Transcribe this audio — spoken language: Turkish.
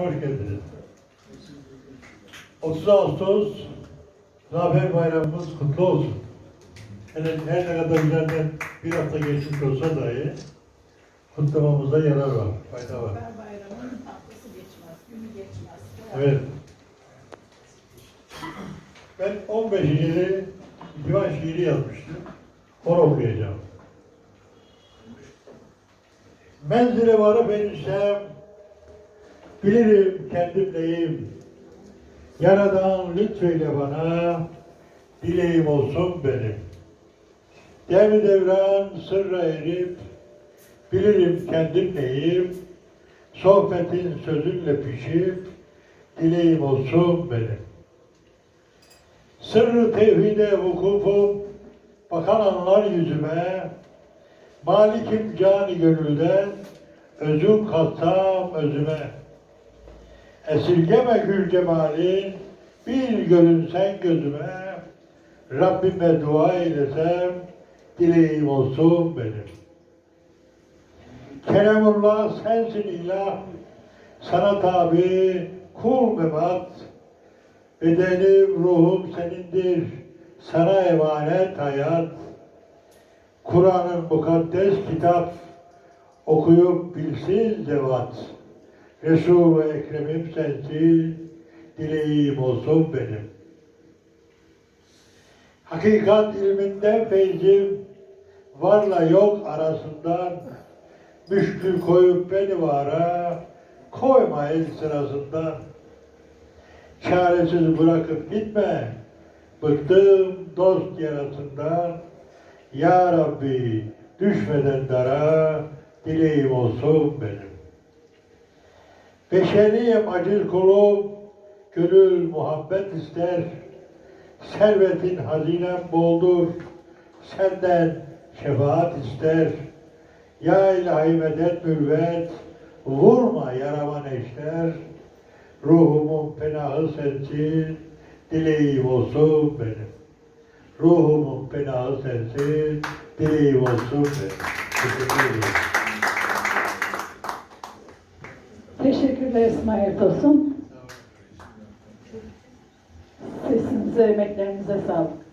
hoş geldiniz. 30 Ağustos Zafer Bayramımız kutlu olsun. Hele her ne kadar üzerinden bir hafta geçmiş olsa dahi kutlamamızda yarar var, fayda var. Zafer Bayramı'nın haftası geçmez, günü geçmez. Evet. Ben 15. yeri divan şiiri yazmıştım. Onu okuyacağım. Menzile varıp eniştem, bilirim kendim neyim. Yaradan lütfeyle bana, dileğim olsun benim. Devri devran sırra erip, bilirim kendim neyim. Sohbetin sözünle pişip, dileğim olsun benim. Sırrı tevhide vukufum, bakan anlar yüzüme, Malikim cani gönülden, özüm katsam özüme. Esirgeme gül cemalin, bir görünsen gözüme, Rabbime dua eylesem, dileğim olsun benim. Kelamullah sensin ilah, sana tabi kul memat, bedenim ruhum senindir, sana emanet hayat. Kur'an'ın mukaddes kitap, okuyup bilsin zevat. Resul-i Ekrem'im sensin, dileğim olsun benim. Hakikat ilminde feyzim, varla yok arasından, müşkül koyup beni vara, koyma el sırasından. Çaresiz bırakıp gitme, bıktım dost yarasından. Ya Rabbi düşmeden dara, dileğim olsun benim. Beşeriyim aciz kulum, gönül muhabbet ister. Servetin hazinem boldur, senden şefaat ister. Ya ilahi medet mürvet, vurma yarama neşter. Ruhumun penahı sensin, dileğim olsun benim. Ruhumun penahı sensin, dileğim olsun benim. Teşekkür ederim. Teşekkürler İsmail Tosun. Sesinize, emeklerinize sağlık.